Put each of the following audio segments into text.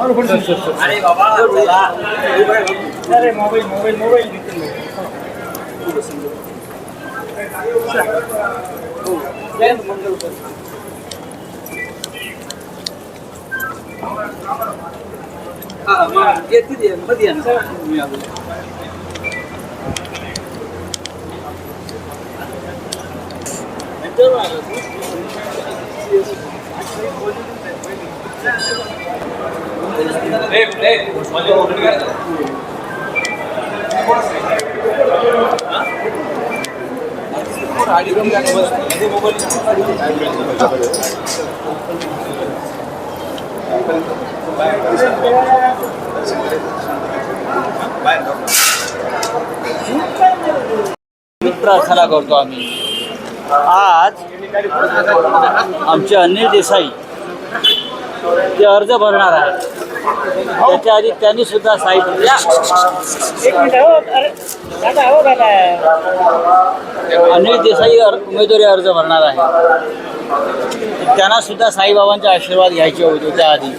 আরে বলছি আরে বাবা আরে মোবাইল মোবাইল মোবাইল ಎತ್ತಿದೆಯಾ ಮಧ್ಯಾಹ್ನ ಅದು प्रार्थना करतो आम्ही. आज आमचे अनिल देसाई ते अर्ज भरणार आहेत. त्याच्या आधी त्यांनी सुद्धा मिनिट हो हो दादा. अनिल देसाई अर- उमेदवारी अर्ज भरणार आहे. त्यांना सुद्धा साईबाबांचे आशीर्वाद घ्यायचे होते त्याआधी.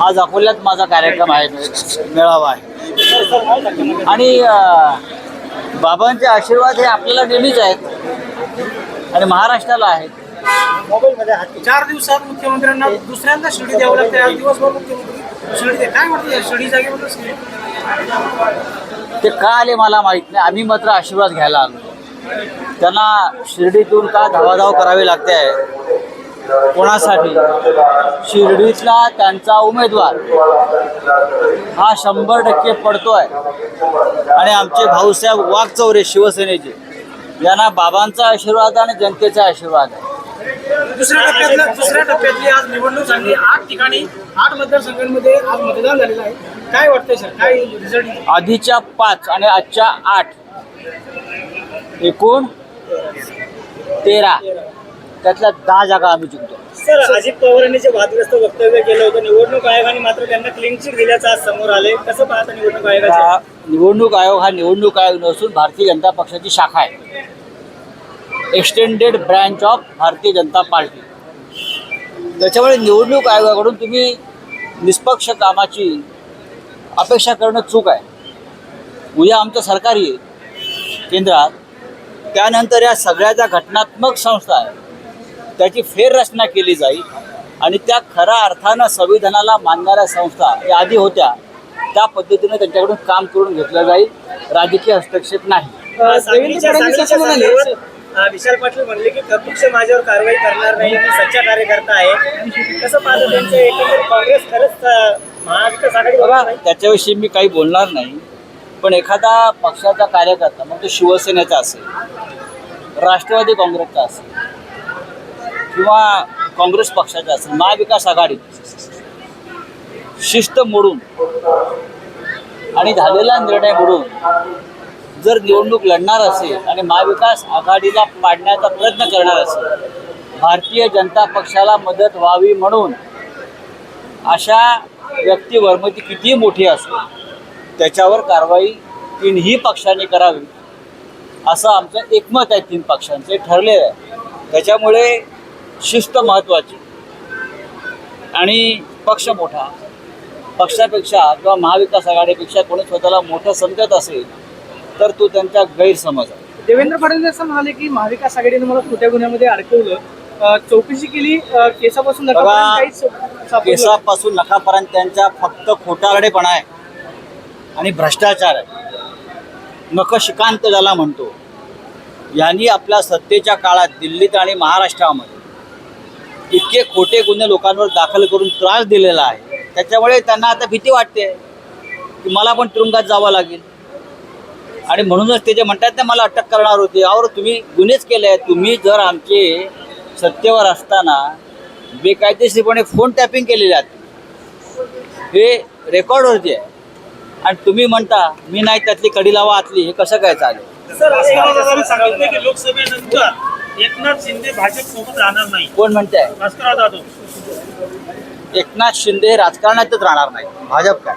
आज अकोल्यात माझा कार्यक्रम आहे. मेळावा आहे. आणि बाबांचे आशीर्वाद हे आपल्याला नेहमीच आहेत. आणि महाराष्ट्राला आहेत. चार दिवसात मुख्यमंत्र्यांना दुसऱ्यांदा शिर्डी द्यावं लागते. आज दिवसभर मुख्यमंत्री शिर्डी काय वाटतं या शिर्डी शिर्डी ते का आले मला माहीत नाही. आम्ही मात्र आशीर्वाद घ्यायला आलो. त्यांना शिर्डीतून का धावाधाव करावी लागते? आहे कोणासाठी? शिर्डीतला त्यांचा उमेदवार. हा शंभर टक्के पडतोय. आणि आमचे भाऊसाहेब वाघचौरे शिवसेनेचे. यांना बाबांचा आशीर्वाद आणि जनतेचा आशीर्वाद आहे. दुसऱ्या टप्प्यातलं दुसऱ्या टप्प्यातली आज निवडणूक झाली. आठ ठिकाणी आठ मतदारसंघांमध्ये आज मतदान झालेलं आहे. काय वाटतंय सर? काय रिझल्ट आधीच्या पाच आणि आजच्या आठ. एकूण तेरा. त्यातल्या दहा जागा आम्ही जिंकतो. सर अजित पवारांनी जे वादग्रस्त वक्तव्य केलं होतं निवडणूक आयोगाने मात्र त्यांना क्लीन चिट दिल्याचं आज समोर आले कसं पाहता निवडणूक आयोगाचे? निवडणूक आयोग हा निवडणूक आयोग नसून भारतीय जनता पक्षाची शाखा आहे. Extended branch of Bharatiya Janata party त्याच्यामुळे निवडणूक आयोगाकडून तुम्ही निष्पक्ष कामाची अपेक्षा करणं चूक आहे. उद्या आमचं सरकार येईल केंद्रात. त्यानंतर या सगळ्या ज्या घटनात्मक संस्था आहेत त्याची फेररचना केली जाईल आणि त्या खऱ्या अर्थानं संविधानाला मानणाऱ्या संस्था या आधी होत्या त्या पद्धतीने त्यांच्याकडून काम करून घेतलं जाईल. राजकीय हस्तक्षेप नाही. विशाल पाटील म्हणले की प्रत्यक्ष माझ्यावर कारवाई करणार नाही मी सच्चा कार्यकर्ता आहे. कसं पाहतो त्यांचं एकंदरीत काँग्रेस खरंच महाविकास आघाडी बघा त्याच्याविषयी मी काही बोलणार नाही पण एखादा पक्षाचा कार्यकर्ता मग तो शिवसेनेचा असेल राष्ट्रवादी काँग्रेसचा असेल किंवा काँग्रेस पक्षाचा असेल महाविकास आघाडी शिस्त मोडून आणि झालेला निर्णय मोडून जर निवडणूक लढणार असेल आणि महाविकास आघाडीला पाडण्याचा प्रयत्न करणार असेल भारतीय जनता पक्षाला मदत व्हावी म्हणून अशा व्यक्तीवर मग ती कितीही मोठी असो त्याच्यावर कारवाई तीनही पक्षांनी करावी असं आमचं एकमत आहे तीन पक्षांचे ठरलेलं आहे. त्याच्यामुळे शिस्त महत्त्वाची. आणि पक्ष मोठा पक्षापेक्षा किंवा महाविकास आघाडीपेक्षा कोणी स्वतःला मोठं समजत असेल तर तो त्यांचा गैरसमज आहे. देवेंद्र फडणवीस असं म्हणाले की महाविकास आघाडीने मला खोट्या गुन्ह्यामध्ये अडकवलं. चौकशी केली केसापासून बघा, नकापर्यंत काहीच सापडलं नाही. केसापासून नखापर्यंत त्यांचा फक्त खोटारडेपणा आहे आणि भ्रष्टाचार आहे. नखशिकांत ज्याला म्हणतो. यांनी आपल्या सत्तेच्या काळात दिल्लीत आणि महाराष्ट्रामध्ये इतके खोटे गुन्हे लोकांवर दाखल करून त्रास दिलेला आहे. त्याच्यामुळे त्यांना आता भीती वाटते की मला पण तुरुंगात जावं लागेल. आणि म्हणूनच ते जे म्हणतात ते मला अटक करणार होते. अहो तुम्ही गुन्हेच केले आहेत. तुम्ही जर आमचे सत्तेवर असताना बेकायदेशीरपणे फोन टॅपिंग केलेले आहेत. हे रेकॉर्डवरती आहे. आणि तुम्ही म्हणता मी नाही त्यातली कडी लावा आतली. हे कसं काय चालेल? की लोकसभेनंतर एकनाथ शिंदे भाजप सोबत राहणार नाही. कोण म्हणताय? जाधव. एकनाथ शिंदे हे राजकारणातच राहणार नाही भाजप काय?